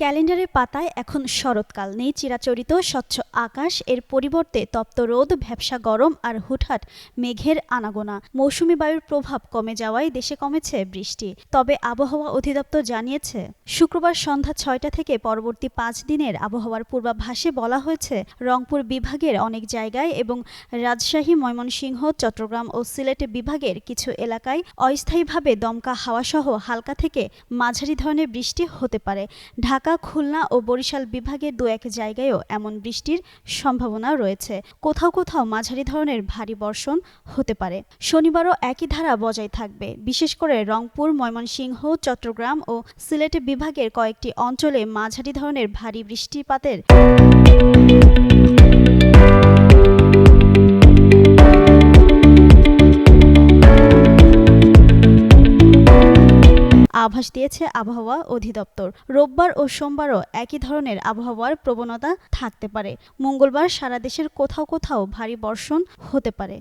ক্যালেন্ডারের পাতায় এখন শরৎকাল। নেই চিরাচরিত, স্বচ্ছ আকাশ, এর পরিবর্তে তপ্ত রোদ, ভ্যাবসা গরম আর হুটহাট মেঘের আনাগোনা। মৌসুমি বায়ুর প্রভাব কমে যাওয়ায় দেশে কমেছে বৃষ্টি। তবে আবহাওয়া অধিদপ্তর জানিয়েছে, শুক্রবার সন্ধ্যা ছয়টা থেকে পরবর্তী পাঁচ দিনের আবহাওয়ার পূর্বাভাসে বলা হয়েছে, রংপুর বিভাগের অনেক জায়গায় এবং রাজশাহী, ময়মনসিংহ, চট্টগ্রাম ও সিলেট বিভাগের কিছু এলাকায় অস্থায়ীভাবে দমকা হাওয়াসহ হালকা থেকে মাঝারি ধরনের বৃষ্টি হতে পারে। ঢাকা খুলনা ও বরিশাল বিভাগের দু এক জায়গায়ও এমন বৃষ্টির সম্ভাবনা রয়েছে। কোথাও কোথাও মাঝারি ধরনের ভারী বর্ষণ হতে পারে। শনিবারও একই ধারা বজায় থাকবে। বিশেষ করে রংপুর, ময়মনসিংহ, চট্টগ্রাম ও সিলেট বিভাগের কয়েকটি অঞ্চলে মাঝারি ধরনের ভারী বৃষ্টিপাতের আভাস দিয়েছে আবহাওয়া অধিদপ্তর। রোববার ও সোমবারও একই ধরনের আবহাওয়ার প্রবণতা থাকতে পারে। মঙ্গলবার সারা দেশের কোথাও কোথাও ভারী বর্ষণ হতে পারে।